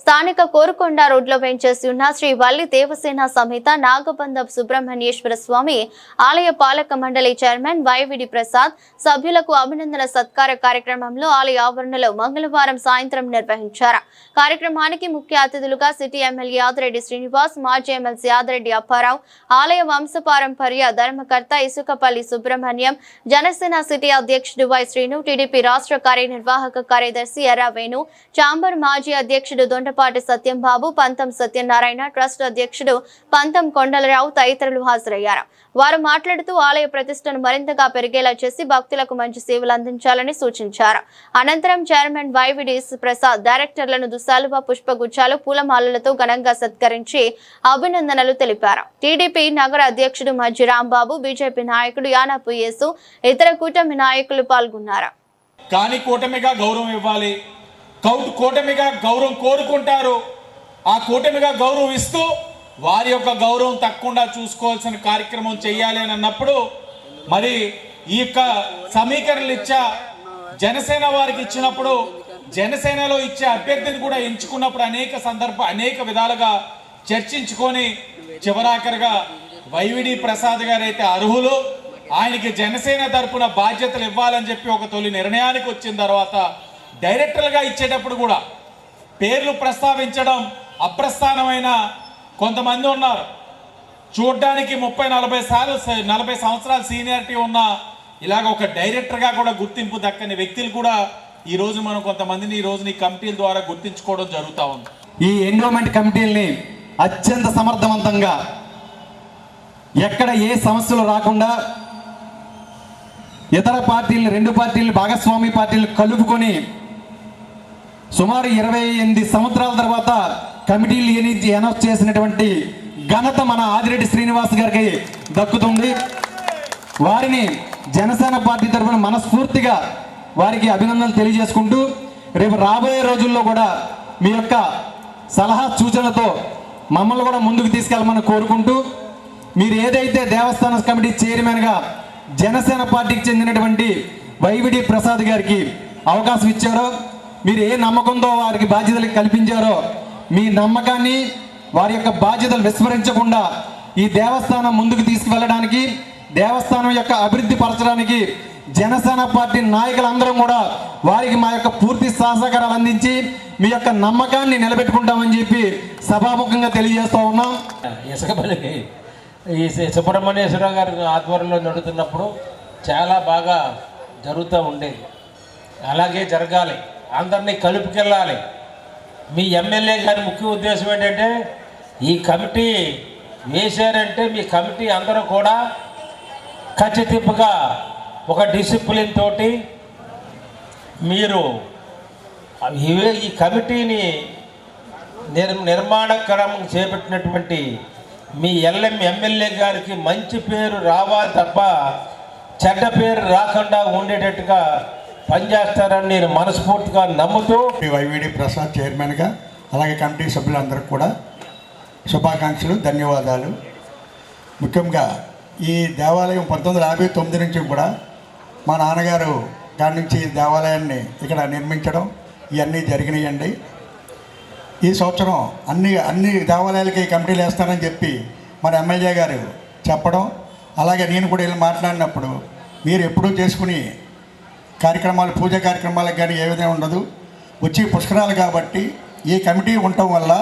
స్థానిక కోరుకొండ రోడ్లో వెంచేసి ఉన్న శ్రీ వల్లి దేవసేన సమేత నాగబంధ సుబ్రహ్మణ్యేశ్వర స్వామి ఆలయ పాలక మండలి చైర్మన్ వైవిడి ప్రసాద్ సభ్యులకు అభినందన సత్కార కార్యక్రమంలో ఆలయ ఆవరణలో మంగళవారం సాయంత్రం నిర్వహించారు. కార్యక్రమానికి ముఖ్య అతిథులుగా సిటీ ఎమ్మెల్యే యాదిరెడ్డి శ్రీనివాస్ మాజీ ఎమ్మెల్సీ యాదిరెడ్డి అప్పారావు ఆలయ వంశపారంపర్య ధర్మకర్త ఇసుకపల్లి సుబ్రహ్మణ్యం జనసేన సిటీ అధ్యక్షుడు వై శ్రీను టీడీపీ రాష్ట్ర కార్యనిర్వాహక కార్యదర్శి ఎర్రా వేణు చాంబర్ మాజీ అధ్యక్షుడు దొండపాటి సత్యంబాబు పంతం సత్యనారాయణ ట్రస్ట్ అధ్యక్షుడు పంతం కొండలరావు తదితరులు హాజరయ్యారు. వారు మాట్లాడుతూ ఆలయ ప్రతిష్టను మరింతగా పెరిగేలా చేసి భక్తులకు మంచి సేవలు అందించాలని సూచించారు. అనంతరం చైర్మన్ వైవిడి ప్రసాద్ డైరెక్టర్లను దుశాలువ పుష్పగుచ్చాలు పూలమాలలతో ఘనంగా సత్కరించి అభినందనలు తెలిపారు. టీడీపీ నగర అధ్యక్షుడు మజ్జి రాంబాబు బీజేపీ నాయకుడు యానాపు యేసు ఇతర కూటమి నాయకులు పాల్గొన్నారు. కానీ కూటమిగా గౌరవం ఇవ్వాలి. కూటమిగా గౌరవం కోరుకుంటారు. ఆ కూటమిగా గౌరవం ఇస్తూ వారి యొక్క గౌరవం తక్కువగా చూసుకోవాల్సిన కార్యక్రమం చేయాలి అని అన్నప్పుడు మరి ఈ యొక్క సమీకరణలు ఇచ్చా జనసేన వారికి ఇచ్చినప్పుడు జనసేనలో ఇచ్చే అభ్యర్థిని కూడా ఎంచుకున్నప్పుడు అనేక సందర్భ అనేక విధాలుగా చర్చించుకొని చివరాఖరిగా వైవిడి ప్రసాద్ గారు అయితే అర్హులు. ఆయనకి జనసేన తరపున బాధ్యతలు ఇవ్వాలని చెప్పి ఒక తొలి నిర్ణయానికి వచ్చిన తర్వాత డైరెక్టర్లుగా ఇచ్చేటప్పుడు కూడా పేర్లు ప్రస్తావించడం అప్రస్థానమైన కొంతమంది ఉన్నారు. చూడ్డానికి ముప్పై నలభై సార్లు నలభై సంవత్సరాల సీనియారిటీ ఉన్న ఇలాగ ఒక డైరెక్టర్గా కూడా గుర్తింపు దక్కని వ్యక్తులు కూడా ఈ రోజు మనం కొంతమందిని ఈ రోజుని ఈ కమిటీల ద్వారా గుర్తించుకోవడం జరుగుతూ ఉంది. ఈ ఎండోమెంట్ కమిటీల్ని అత్యంత సమర్థవంతంగా ఎక్కడ ఏ సమస్యలు రాకుండా ఇతర పార్టీలు రెండు పార్టీలు భాగస్వామి పార్టీలు కలుపుకొని సుమారు ఇరవై ఎనిమిది సంవత్సరాల తర్వాత కమిటీలు ఎన్ని అనౌన్స్ చేసినటువంటి ఘనత మన ఆదిరెడ్డి శ్రీనివాస్ గారికి దక్కుతుంది. వారిని జనసేన పార్టీ తరఫున మనస్ఫూర్తిగా వారికి అభినందనలు తెలియజేసుకుంటూ రేపు రాబోయే రోజుల్లో కూడా మీ యొక్క సలహా సూచనలతో మమ్మల్ని కూడా ముందుకు తీసుకెళ్ళమని కోరుకుంటూ మీరు ఏదైతే దేవస్థాన కమిటీ చైర్మన్గా జనసేన పార్టీకి చెందినటువంటి వైవిడి ప్రసాద్ గారికి అవకాశం ఇచ్చారో మీరు ఏ నమ్మకంతో వారికి బాధ్యతలు కల్పించారో మీ నమ్మకాన్ని వారి యొక్క బాధ్యతలు విస్మరించకుండా ఈ దేవస్థానం ముందుకు తీసుకువెళ్ళడానికి దేవస్థానం యొక్క అభివృద్ధి పరచడానికి జనసేన పార్టీ నాయకులందరం కూడా వారికి మా యొక్క పూర్తి సహసహకారాలు అందించి మీ యొక్క నమ్మకాన్ని నిలబెట్టుకుంటామని చెప్పి సభాముఖంగా తెలియజేస్తూ ఉన్నాం. ఇసుకపల్లికి ఈ సుబ్రహ్మణ్యేశ్వర గారి ఆధ్వర్యంలో నడుతున్నప్పుడు చాలా బాగా జరుగుతూ ఉండేది. అలాగే జరగాలి. అందరినీ కలుపుకెళ్ళాలి. మీ ఎమ్మెల్యే గారి ముఖ్య ఉద్దేశం ఏంటంటే ఈ కమిటీ వేశారంటే మీ కమిటీ అందరూ కూడా ఖచ్చితింపుగా ఒక డిసిప్లిన్ తోటి మీరు ఇవే ఈ కమిటీని నిర్ నిర్మాణక్రమం చేపట్టినటువంటి మీ ఎల్ఎం ఎమ్మెల్యే గారికి మంచి పేరు రావాలి తప్ప చెడ్డ పేరు రాకుండా ఉండేటట్టుగా పనిచేస్తారని నేను మనస్ఫూర్తిగా నమ్ముతూ వైవిడి ప్రసాద్ చైర్మన్గా అలాగే కమిటీ సభ్యులందరికీ కూడా శుభాకాంక్షలు ధన్యవాదాలు. ముఖ్యంగా ఈ దేవాలయం పంతొమ్మిది వందల యాభై తొమ్మిది నుంచి కూడా మా నాన్నగారు కాడి నుంచి ఈ దేవాలయాన్ని ఇక్కడ నిర్మించడం ఇవన్నీ జరిగినాయండి. ఈ సంవత్సరం అన్ని అన్ని దేవాలయాలకి కమిటీలు వేస్తానని చెప్పి మన ఎమ్మెల్యే గారు చెప్పడం అలాగే నేను కూడా వెళ్ళి మాట్లాడినప్పుడు మీరు ఎప్పుడూ చేసుకుని కార్యక్రమాలు పూజ కార్యక్రమాలకు కానీ ఏ విధంగా ఉండదు. వచ్చి పుష్కరాలు కాబట్టి ఈ కమిటీ ఉండటం వల్ల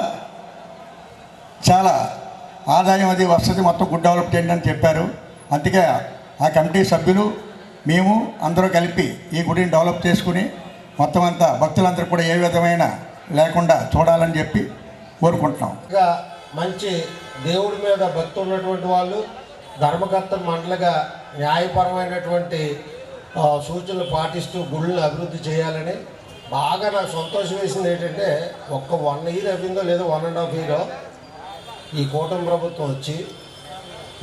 చాలా ఆదాయం అది వస్తుంది మొత్తం గుడ్ డెవలప్ చేయండి అని చెప్పారు. అందుకే ఆ కమిటీ సభ్యులు మేము అందరూ కలిపి ఈ గుడిని డెవలప్ చేసుకుని మొత్తం అంతా భక్తులందరూ కూడా ఏ విధమైన లేకుండా చూడాలని చెప్పి కోరుకుంటున్నాం. గా మంచి దేవుడి మీద భక్తులు ఉన్నటువంటి వాళ్ళు ధర్మకర్త మండలిగా న్యాయపరమైనటువంటి సూచనలు పాటిస్తూ గుళ్ళు అభివృద్ధి చేయాలని బాగా నాకు సంతోషం వేసింది ఏంటంటే ఒక్క వన్ ఇయర్ అయిందో లేదో వన్ అండ్ హాఫ్ ఇయర్ ఈ కూటమి ప్రభుత్వం వచ్చి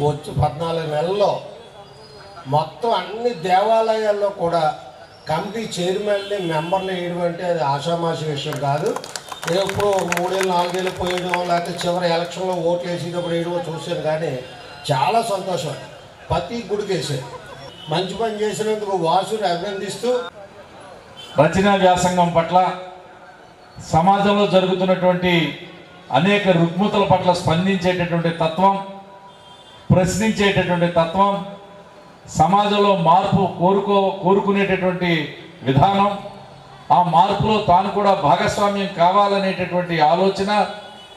వచ్చి పద్నాలుగు నెలల్లో మొత్తం అన్ని దేవాలయాల్లో కూడా కమిటీ చైర్మన్ని మెంబర్లు వేయడం అంటే అది ఆషామాషి విషయం కాదు. ఎప్పుడు మూడేళ్ళు నాలుగేళ్ళు పోయడం లేకపోతే చివరి ఎలక్షన్లో ఓట్లు వేసేటప్పుడు వేయడమో చూశాను కానీ చాలా సంతోషం. ప్రతి గుడికి వేసారు మంచి పని చేసినందుకు వాసుని అభినందిస్తూ రచనా వ్యాసంగం పట్ల సమాజంలో జరుగుతున్నటువంటి అనేక రుగ్మతల పట్ల స్పందించేటటువంటి తత్వం ప్రశ్నించేటటువంటి తత్వం సమాజంలో మార్పు కోరుకో కోరుకునేటటువంటి విధానం ఆ మార్పులో తాను కూడా భాగస్వామ్యం కావాలనేటటువంటి ఆలోచన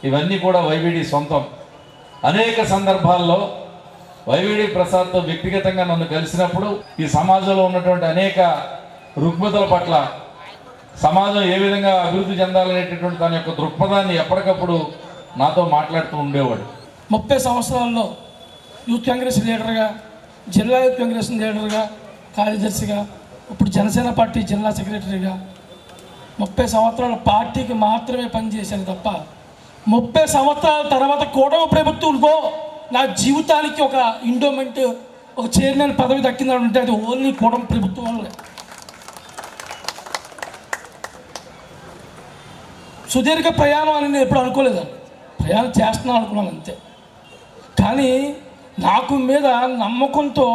ఇవన్నీ కూడా వైవిడి సొంతం. అనేక సందర్భాల్లో వైవిడి ప్రసాద్తో వ్యక్తిగతంగా నన్ను కలిసినప్పుడు ఈ సమాజంలో ఉన్నటువంటి అనేక రుగ్మతల పట్ల సమాజం ఏ విధంగా అభివృద్ధి చెందాలనేటటువంటి తన యొక్క దృక్పథాన్ని ఎప్పటికప్పుడు నాతో మాట్లాడుతూ ఉండేవాడు. ముప్పై సంవత్సరాల్లో యూత్ కాంగ్రెస్ లీడర్గా జిల్లా యూత్ కాంగ్రెస్ లీడర్గా కార్యదర్శిగా ఇప్పుడు జనసేన పార్టీ జిల్లా సెక్రటరీగా ముప్పై సంవత్సరాల పార్టీకి మాత్రమే పనిచేశాను తప్ప ముప్పై సంవత్సరాల తర్వాత కూటమి ప్రభుత్వంలో నా జీవితానికి ఒక ఇండోమెంట్ ఒక చైర్మన్ పదవి దక్కిందంటే ఉంటే అది ఓన్లీ కూటమి ప్రభుత్వం వల్ల సుదీర్ఘ ప్రయాణం అని నేను ఎప్పుడు అనుకోలేదు. ప్రయాణం చేస్తున్నాను అనుకున్నాను అంతే. కానీ నాకు మీద నమ్మకంతో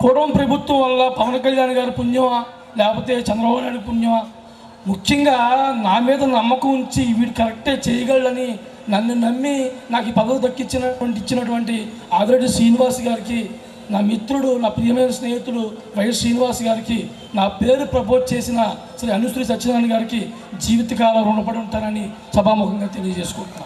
కూడం ప్రభుత్వం వల్ల పవన్ కళ్యాణ్ గారి పుణ్యమా లేకపోతే చంద్రబాబు నాయుడు పుణ్యమా ముఖ్యంగా నా మీద నమ్మకం ఉంచి వీడు కరెక్టే చేయగలని నన్ను నమ్మి నాకు ఈ పదవి దక్కించినటువంటి ఇచ్చినటువంటి ఆదిరెడ్డి శ్రీనివాస్ గారికి నా మిత్రుడు నా ప్రియమైన స్నేహితుడు వైఎస్ శ్రీనివాస్ గారికి నా పేరు ప్రపోజ్ చేసిన శ్రీ అనుశ్రీ సత్యనారాయణ గారికి జీవితకాలం రుణపడి ఉంటానని సభాముఖంగా తెలియజేసుకుంటున్నాను.